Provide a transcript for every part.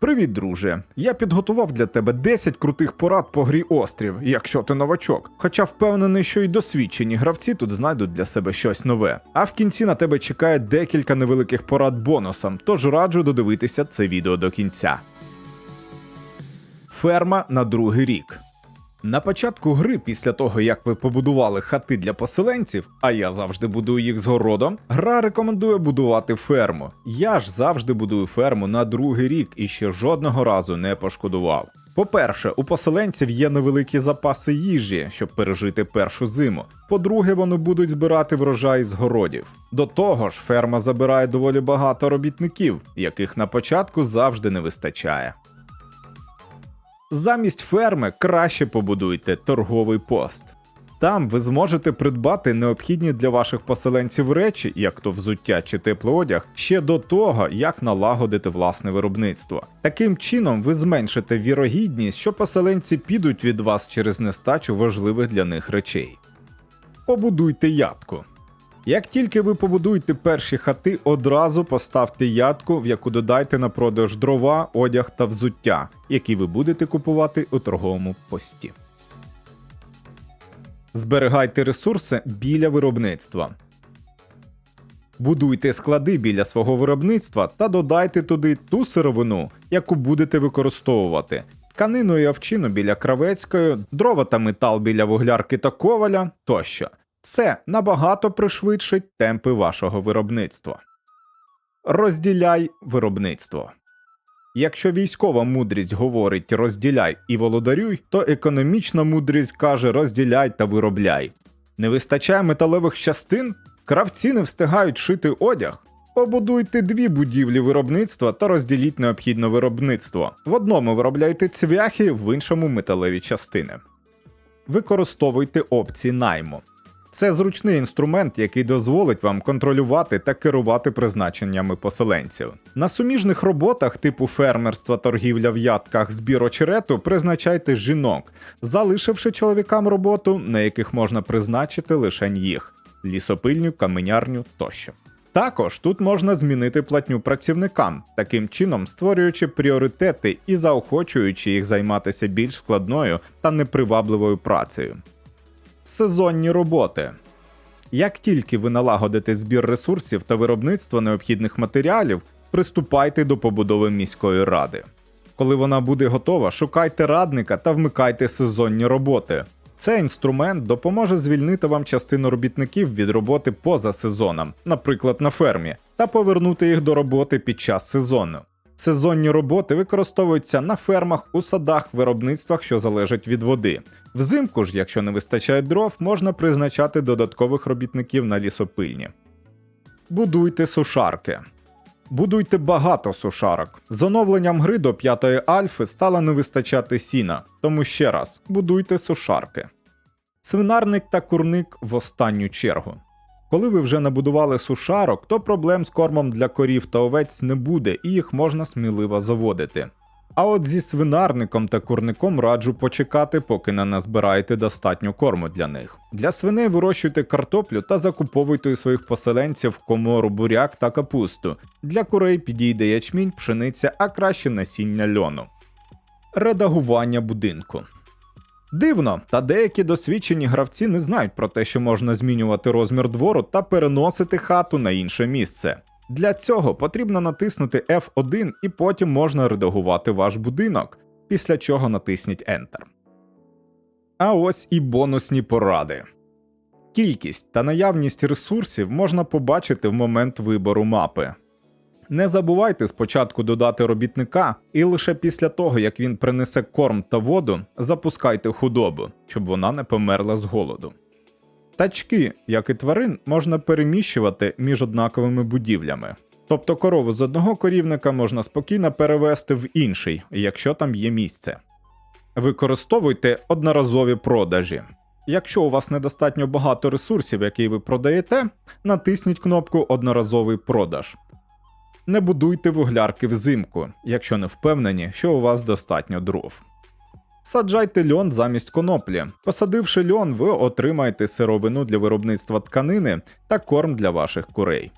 Привіт, друже. Я підготував для тебе 10 крутих порад по грі острів, якщо ти новачок. Хоча впевнений, що й досвідчені гравці тут знайдуть для себе щось нове. А в кінці на тебе чекає декілька невеликих порад бонусом, тож раджу додивитися це відео до кінця. Ферма на другий рік. На початку гри, після того як ви побудували хати для поселенців, а я завжди будую їх з городом, гра рекомендує будувати ферму. Я ж завжди будую ферму на другий рік і ще жодного разу не пошкодував. По-перше, у поселенців є невеликі запаси їжі, щоб пережити першу зиму. По-друге, вони будуть збирати врожай з городів. До того ж, ферма забирає доволі багато робітників, яких на початку завжди не вистачає. Замість ферми краще побудуйте торговий пост. Там ви зможете придбати необхідні для ваших поселенців речі, як то взуття чи теплий одяг, ще до того, як налагодити власне виробництво. Таким чином ви зменшите вірогідність, що поселенці підуть від вас через нестачу важливих для них речей. Побудуйте ядку. Як тільки ви побудуєте перші хати, одразу поставте ядку, в яку додайте на продаж дрова, одяг та взуття, які ви будете купувати у торговому пості. Зберігайте ресурси біля виробництва. Будуйте склади біля свого виробництва та додайте туди ту сировину, яку будете використовувати. Тканину і овчину біля кравецької, дрова та метал біля вуглярки та коваля тощо. Це набагато пришвидшить темпи вашого виробництва. Розділяй виробництво. Якщо військова мудрість говорить розділяй і володарюй, то економічна мудрість каже розділяй та виробляй. Не вистачає металевих частин? Кравці не встигають шити одяг. Побудуйте дві будівлі виробництва та розділіть необхідне виробництво. В одному виробляйте цвяхи, в іншому металеві частини. Використовуйте опції найму. Це зручний інструмент, який дозволить вам контролювати та керувати призначеннями поселенців. На суміжних роботах типу фермерства, торгівля в ядках, збір очерету призначайте жінок, залишивши чоловікам роботу, на яких можна призначити лише їх лісопильню, каменярню тощо. Також тут можна змінити платню працівникам, таким чином створюючи пріоритети і заохочуючи їх займатися більш складною та непривабливою працею. Сезонні роботи. Як тільки ви налагодите збір ресурсів та виробництво необхідних матеріалів, приступайте до побудови міської ради. Коли вона буде готова, шукайте радника та вмикайте сезонні роботи. Цей інструмент допоможе звільнити вам частину робітників від роботи поза сезоном, наприклад, на фермі, та повернути їх до роботи під час сезону. Сезонні роботи використовуються на фермах, у садах, виробництвах, що залежать від води. Взимку ж, якщо не вистачає дров, можна призначати додаткових робітників на лісопильні. Будуйте сушарки. Будуйте багато сушарок. З оновленням гри до п'ятої альфи стало не вистачати сіна, тому ще раз будуйте сушарки. Свинарник та курник в останню чергу. Коли ви вже набудували сушарок, то проблем з кормом для корів та овець не буде і їх можна сміливо заводити. А от зі свинарником та курником раджу почекати, поки не назбираєте достатньо корму для них. Для свиней вирощуйте картоплю та закуповуйте у своїх поселенців комору, буряк та капусту. Для курей підійде ячмінь, пшениця, а краще насіння льону. Редагування будинку. Дивно, та деякі досвідчені гравці не знають про те, що можна змінювати розмір двору та переносити хату на інше місце. Для цього потрібно натиснути F1 і потім можна редагувати ваш будинок, після чого натисніть Enter. А ось і бонусні поради. Кількість та наявність ресурсів можна побачити в момент вибору мапи. Не забувайте спочатку додати робітника, і лише після того, як він принесе корм та воду, запускайте худобу, щоб вона не померла з голоду. Тачки, як і тварин, можна переміщувати між однаковими будівлями. Тобто корову з одного корівника можна спокійно перевести в інший, якщо там є місце. Використовуйте одноразові продажі. Якщо у вас недостатньо багато ресурсів, які ви продаєте, натисніть кнопку Одноразовий продаж. Не будуйте вуглярки взимку, якщо не впевнені, що у вас достатньо дров. Саджайте льон замість коноплі. Посадивши льон, ви отримаєте сировину для виробництва тканини та корм для ваших курей.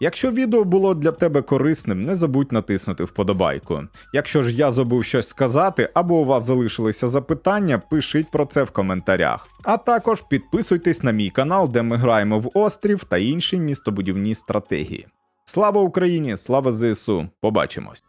Якщо відео було для тебе корисним, не забудь натиснути вподобайку. Якщо ж я забув щось сказати або у вас залишилися запитання, пишіть про це в коментарях. А також підписуйтесь на мій канал, де ми граємо в острів та інші містобудівні стратегії. Слава Україні! Слава ЗСУ! Побачимось!